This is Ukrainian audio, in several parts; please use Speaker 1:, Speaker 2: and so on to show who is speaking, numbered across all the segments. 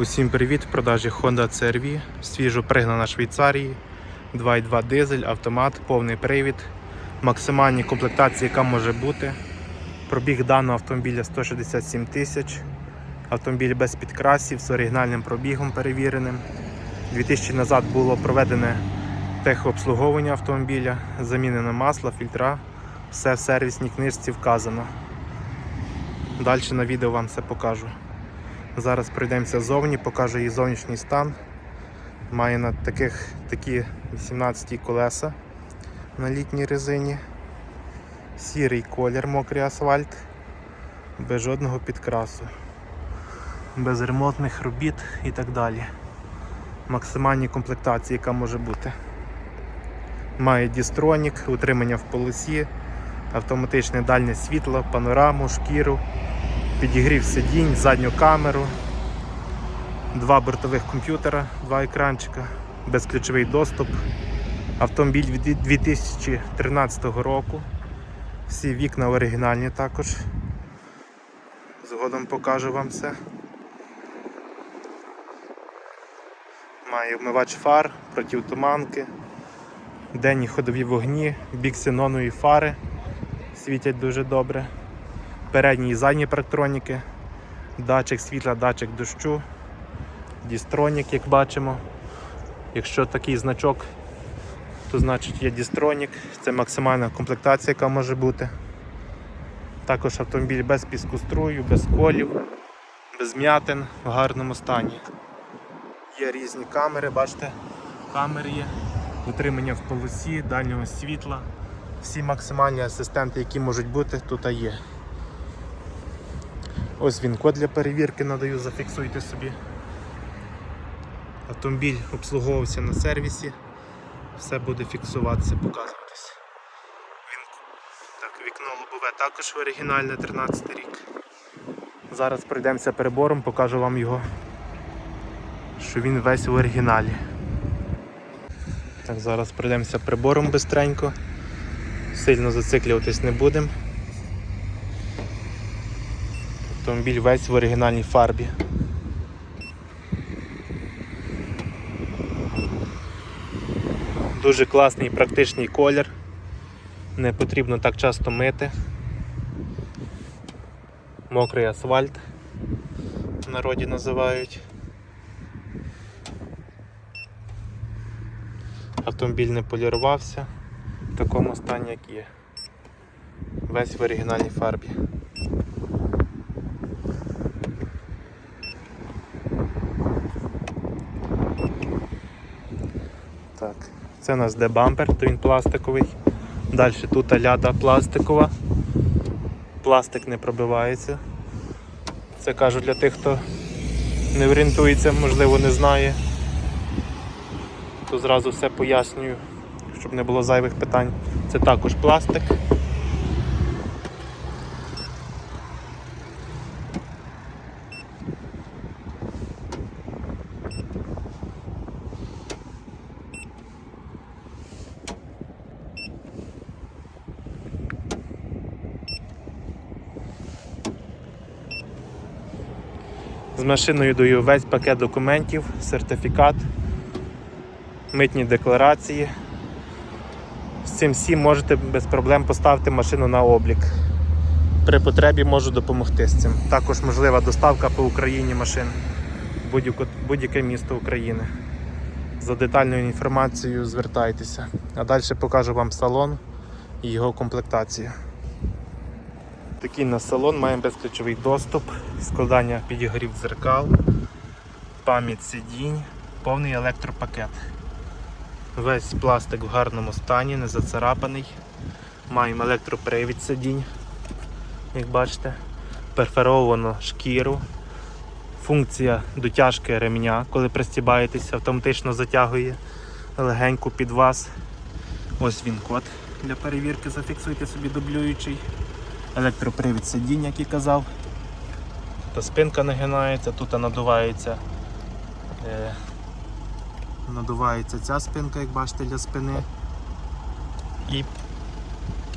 Speaker 1: Усім привіт! В продажі Honda CR-V, свіжо пригнана Швейцарії, 2.2 дизель, автомат, повний привід, максимальні комплектації, яка може бути. Пробіг даного автомобіля 167 тисяч. Автомобіль без підкрасів з оригінальним пробігом перевіреним. 2000 назад було проведене техобслуговування автомобіля, замінено масло, фільтра, все в сервісній книжці вказано. Далі на відео вам все покажу. Зараз пройдемося ззовні, покажу її зовнішній стан. Має на таких такі 18 колеса на літній резині. Сірий колір, мокрий асфальт, без жодного підкрасу, без ремонтних робіт і так далі. Максимальні комплектації, яка може бути. Має дістронік, утримання в полосі, автоматичне дальнє світло, панораму, шкіру підігрів сидінь, задню камеру, два бортових комп'ютера, два екранчика, безключовий доступ. Автомобіль 2013 року. Всі вікна оригінальні також. Згодом покажу вам все. Має вмивач фар, противтуманки, денні ходові вогні, бік ксенонові фари світять дуже добре передні і задні парктроніки, датчик світла, датчик дощу, дістронік, як бачимо. Якщо такий значок, то значить є дістронік, це максимальна комплектація, яка може бути. Також автомобіль без піску струю, без колів, без м'ятин в гарному стані. Є різні камери, бачите, камери є, утримання в полосі, дальнього світла. Всі максимальні асистенти, які можуть бути, тут є. Ось він код для перевірки надаю, зафіксуйте собі. Автомобіль обслуговувався на сервісі, все буде фіксуватися, показуватися. Він... Так, вікно лобове також оригінальне 13 рік. Зараз пройдемося перебором, покажу вам його, що він весь в оригіналі. Так, Зараз пройдемося прибором бистренько, сильно зациклюватись не будемо. Автомобіль весь в оригінальній фарбі. Дуже класний і практичний колір. Не потрібно так часто мити. Мокрий асфальт в народі називають. Автомобіль не полірувався в такому стані, як є. Весь в оригінальній фарбі. Так, це у нас де бампер, то він пластиковий. Далі тут ляда пластикова. Пластик не пробивається. Це кажу для тих, хто не орієнтується, можливо, не знає. То зразу все пояснюю, щоб не було зайвих питань. Це також пластик. З машиною даю весь пакет документів, сертифікат, митні декларації. З цим всім можете без проблем поставити машину на облік. При потребі можу допомогти з цим. Також можлива доставка по Україні машин в будь-яке- місто України. За детальною інформацією звертайтеся. А далі покажу вам салон і його комплектацію. Такий на салон маємо безключовий доступ, складання підігрів дзеркал, пам'ять сидінь, повний електропакет. Весь пластик в гарному стані, не зацарапаний. Маємо електропривід сидінь, як бачите, перферовано шкіру. Функція дотяжки ремня, коли пристібаєтесь, автоматично затягує легенько під вас. Ось він код для перевірки, зафіксуйте собі дублюючий електропривід сидіння, як і казав. Тут спинка нагинається, тут надувається. Е, надувається ця спинка, як бачите, для спини. І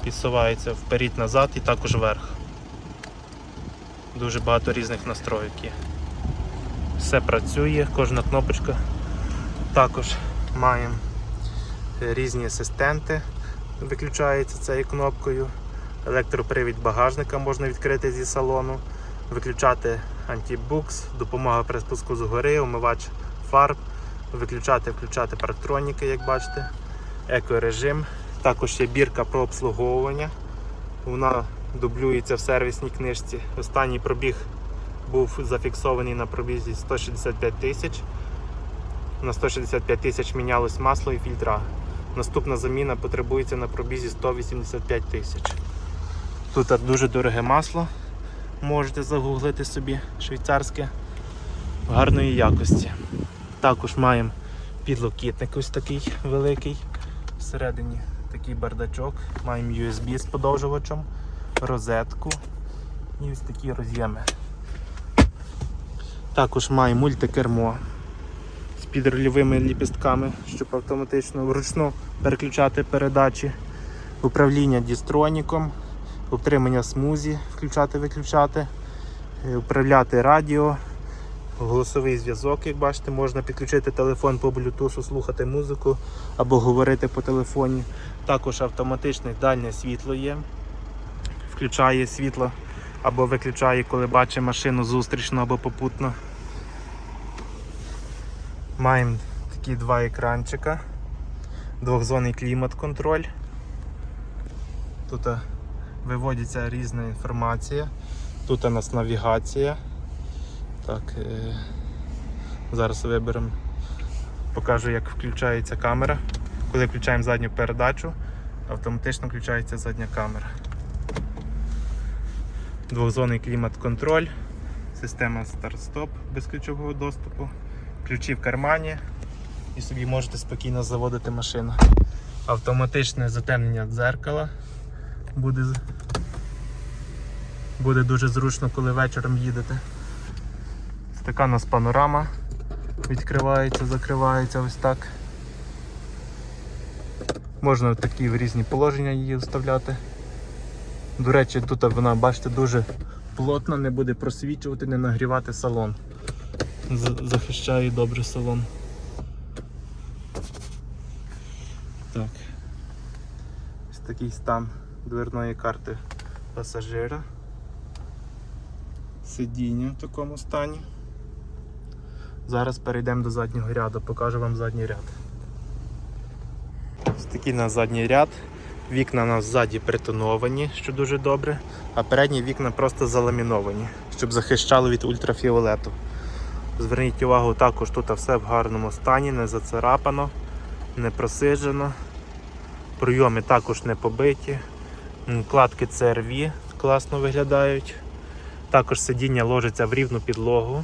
Speaker 1: підсувається вперед-назад і також вверх. Дуже багато різних настроїк є. Все працює, кожна кнопочка. Також маємо е, різні асистенти, виключається цією кнопкою. Електропривід багажника можна відкрити зі салону, виключати антибукс, допомога при спуску згори, омивач фарб, виключати, включати парктроніки, як бачите, екорежим. Також є бірка про обслуговування. Вона дублюється в сервісній книжці. Останній пробіг був зафіксований на пробізі 165 тисяч. На 165 тисяч мінялось масло і фільтра. Наступна заміна потребується на пробізі 185 тисяч. Тут дуже дороге масло. Можете загуглити собі швейцарське гарної якості. Також маємо підлокітник ось такий великий. Всередині такий бардачок. Маємо USB з подовжувачем, розетку і ось такі роз'єми. Також маємо мультикермо з підрульовими ліпістками, щоб автоматично вручну переключати передачі, управління дістроніком, утримання смузі, включати-виключати, е, управляти радіо, голосовий зв'язок, як бачите, можна підключити телефон по Bluetooth, слухати музику або говорити по телефоні. Також автоматичне дальнє світло є, включає світло або виключає, коли бачить машину зустрічно або попутно. Маємо такі два екранчика, двохзонний клімат-контроль. Тут е, виводиться різна інформація. Тут у нас навігація. Так, е... Зараз виберемо, покажу, як включається камера. Коли включаємо задню передачу, автоматично включається задня камера. Двохзонний клімат-контроль, система старт-стоп без ключового доступу, ключі в кармані і собі можете спокійно заводити машину. Автоматичне затемнення дзеркала буде, буде дуже зручно, коли вечором їдете. Ось Така у нас панорама відкривається, закривається ось так. Можна такі в різні положення її вставляти. До речі, тут вона, бачите, дуже плотна, не буде просвічувати, не нагрівати салон. Захищає добре салон. Так. Ось такий стан дверної карти пасажира. Сидіння в такому стані. Зараз перейдемо до заднього ряду, покажу вам задній ряд. Ось такий у задній ряд. Вікна у ззаді притоновані, що дуже добре, а передні вікна просто заламіновані, щоб захищало від ультрафіолету. Зверніть увагу, також тут все в гарному стані, не зацарапано, не просиджено. Пройоми також не побиті. Кладки CRV класно виглядають. Також сидіння ложиться в рівну підлогу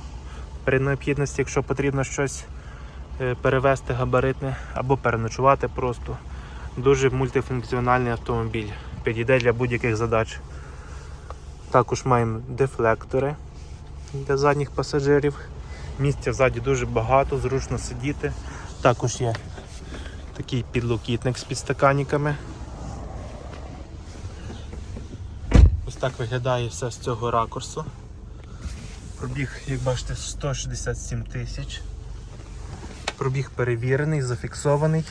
Speaker 1: при необхідності, якщо потрібно щось е, перевести габаритне або переночувати просто. Дуже мультифункціональний автомобіль. Підійде для будь-яких задач. Також маємо дефлектори для задніх пасажирів. Місця ззаді дуже багато, зручно сидіти. Також є такий підлокітник з підстаканниками. Ось так виглядає все з цього ракурсу. Пробіг, як бачите, 167 тисяч. Пробіг перевірений, зафіксований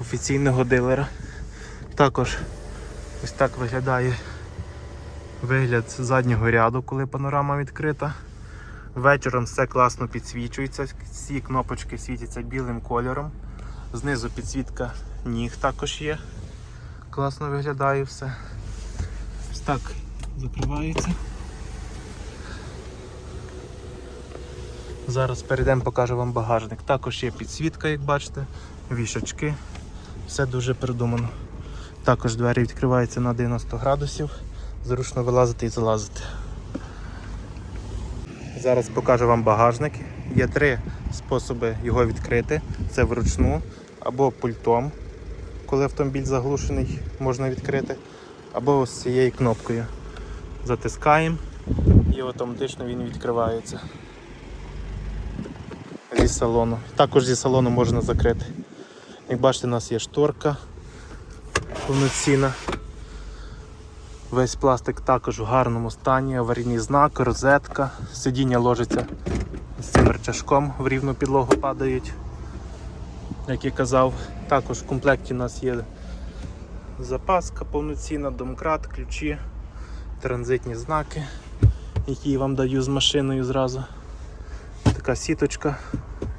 Speaker 1: офіційного дилера. Також ось так виглядає вигляд заднього ряду, коли панорама відкрита. Вечором все класно підсвічується, всі кнопочки світяться білим кольором. Знизу підсвітка ніг також є. Класно виглядає все. Так закривається. Зараз перейдемо, покажу вам багажник. Також є підсвітка, як бачите, вішачки. Все дуже придумано. Також двері відкриваються на 90 градусів. Зручно вилазити і залазити. Зараз покажу вам багажник. Є три способи його відкрити: це вручну або пультом, коли автомобіль заглушений, можна відкрити, або ось цією кнопкою. Затискаємо і автоматично він відкривається зі салону. Також зі салону можна закрити. Як бачите, у нас є шторка повноцінна. Весь пластик також в гарному стані, аварійний знак, розетка, сидіння ложиться з цим рычажком в рівну підлогу падають. Як я казав, також в комплекті у нас є запаска повноцінна, домкрат, ключі, транзитні знаки, які я вам даю з машиною зразу. Така сіточка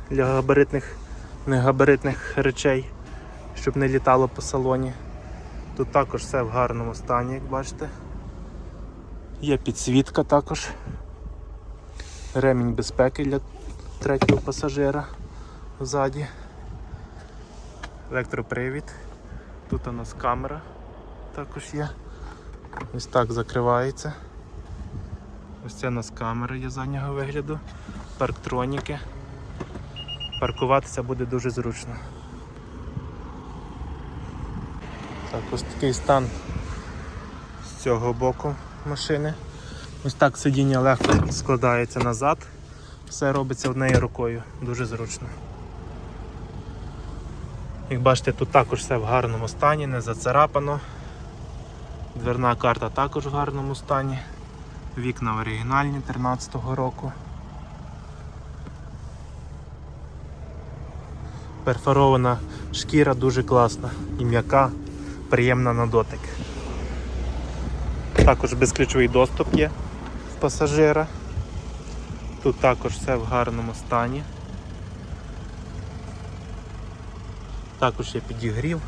Speaker 1: для габаритних, негабаритних речей, щоб не літало по салоні. Тут також все в гарному стані, як бачите. Є підсвітка також. Ремінь безпеки для третього пасажира ззаді. Електропривід. Тут у нас камера також є. Ось так закривається. Ось це у нас камера є заднього вигляду. Парктроніки. Паркуватися буде дуже зручно. Так, ось такий стан з цього боку машини. Ось так сидіння легко складається назад. Все робиться однією рукою, дуже зручно. Як бачите, тут також все в гарному стані, не зацарапано. Дверна карта також в гарному стані. Вікна оригінальні 13-го року. Перфорована шкіра дуже класна і м'яка, приємна на дотик. Також безключовий доступ є в пасажира. Тут також все в гарному стані. Також є підігрів,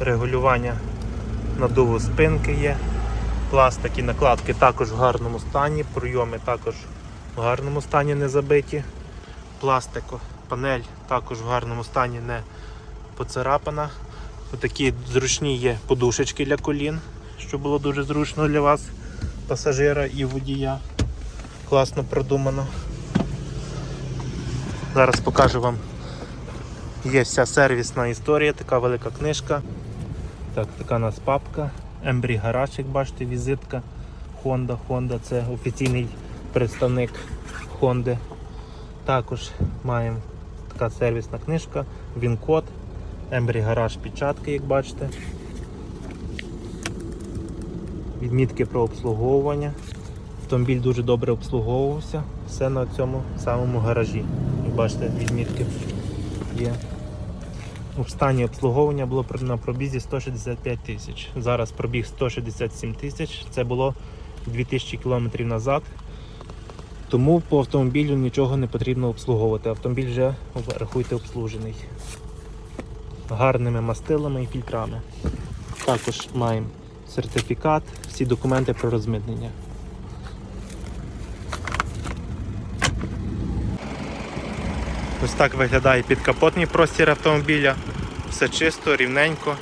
Speaker 1: регулювання надуву спинки є. Пластик і накладки також в гарному стані, пройоми також в гарному стані не забиті. Пластико, панель також в гарному стані не поцарапана. Отакі зручні є подушечки для колін, що було дуже зручно для вас, пасажира і водія. Класно продумано. Зараз покажу вам. Є вся сервісна історія, така велика книжка. Так, така у нас папка. Embry Garage, як бачите, візитка. Honda. Honda це офіційний представник Honda. Також маємо така сервісна книжка, він-код, Embry Garage печатки, як бачите. Відмітки про обслуговування. Автомобіль дуже добре обслуговувався. Все на цьому самому гаражі. Як бачите, відмітки є. У стані обслуговування було на пробізі 165 тисяч. Зараз пробіг 167 тисяч. Це було 2000 км назад. Тому по автомобілю нічого не потрібно обслуговувати. Автомобіль вже рахуйте обслужений. Гарними мастилами і фільтрами. Також маємо сертифікат, всі документи про розмитнення. Ось так виглядає підкапотний простір автомобіля. Все чисто, рівненько,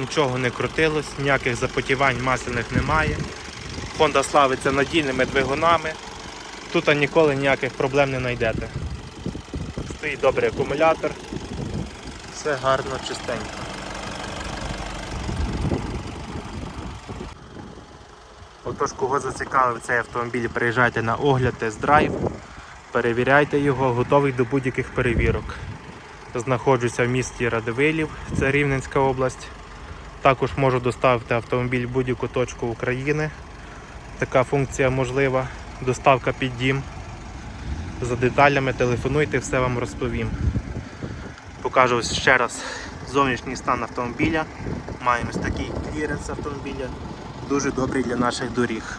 Speaker 1: нічого не крутилось, ніяких запотівань масляних немає. Honda славиться надійними двигунами. Тут ніколи ніяких проблем не знайдете. Стоїть добрий акумулятор. Все гарно, чистенько. Отож, кого зацікавив цей автомобіль, приїжджайте на огляд, тест-драйв, перевіряйте його, готовий до будь-яких перевірок. Знаходжуся в місті Радивилів, це Рівненська область. Також можу доставити автомобіль в будь-яку точку України. Така функція можлива. Доставка під дім. За деталями телефонуйте, все вам розповім. Покажу ще раз зовнішній стан автомобіля. Маємо ось такий кліренс автомобіля, дуже добрий для наших доріг.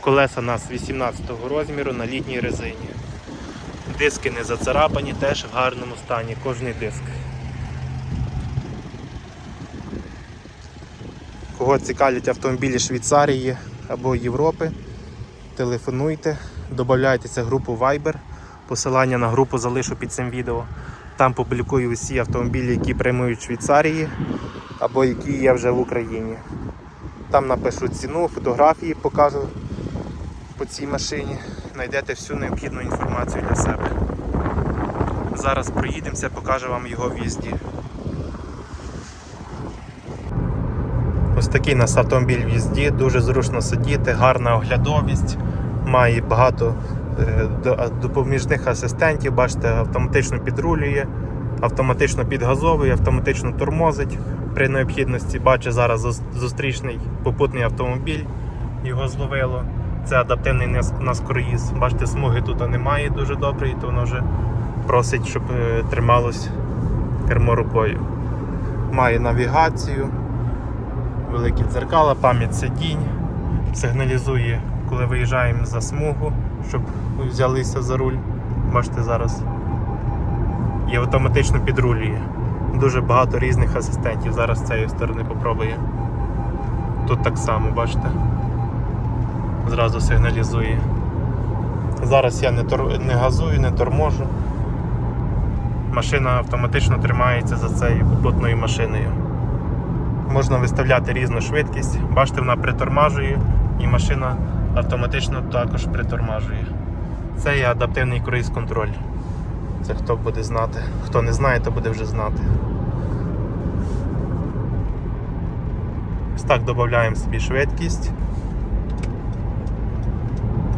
Speaker 1: Колеса у нас 18 розміру на літній резині. Диски не зацарапані, теж в гарному стані, кожний диск. Кого цікавлять автомобілі Швейцарії або Європи, телефонуйте, додайтеся в групу Viber. Посилання на групу залишу під цим відео. Там публікую усі автомобілі, які приймують Швейцарії або які є вже в Україні. Там напишу ціну, фотографії покажу по цій машині. Знайдете всю необхідну інформацію для себе. Зараз проїдемося, покажу вам його в їзді. Ось такий у нас автомобіль в їзді, дуже зручно сидіти, гарна оглядовість, має багато е, допоміжних асистентів, бачите, автоматично підрулює, автоматично підгазовує, автоматично тормозить при необхідності. Бачу зараз зустрічний попутний автомобіль, його зловило. Це адаптивний нас-. Бачите, смуги тут немає дуже доброї, то воно вже просить, щоб е, трималось кермо рукою. Має навігацію, великі дзеркала, пам'ять сидінь, сигналізує, коли виїжджаємо за смугу, щоб взялися за руль. Бачите зараз. І автоматично підрулює. Дуже багато різних асистентів. Зараз з цієї сторони попробує. Тут так само, бачите. Зразу сигналізує. Зараз я не, тор... не газую, не торможу. Машина автоматично тримається за цією попутною машиною. Можна виставляти різну швидкість. Бачите, вона притормажує і машина автоматично також притормажує. Це є адаптивний круїз-контроль. Це хто буде знати. Хто не знає, то буде вже знати. Ось так додаємо собі швидкість.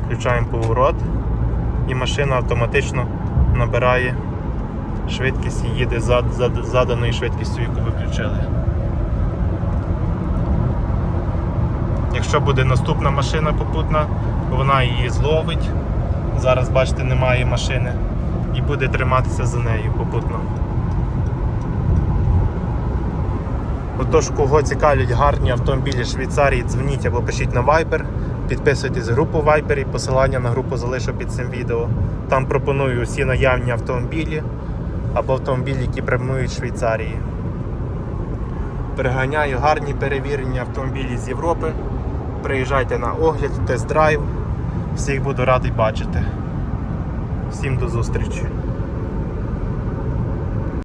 Speaker 1: Включаємо поворот і машина автоматично набирає швидкість і їде за, за заданою швидкістю, яку ви включили. Якщо буде наступна машина попутна, вона її зловить. Зараз, бачите, немає машини і буде триматися за нею попутно. Отож, кого цікавлять гарні автомобілі Швейцарії, дзвоніть або пишіть на Viber, підписуйтесь в групу Viber і посилання на групу залишу під цим відео. Там пропоную усі наявні автомобілі або автомобілі, які прямують з Швейцарії. Переганяю гарні перевірені автомобілі з Європи. Приїжджайте на огляд, тест-драйв. Всіх буду радий бачити. Всім до зустрічі.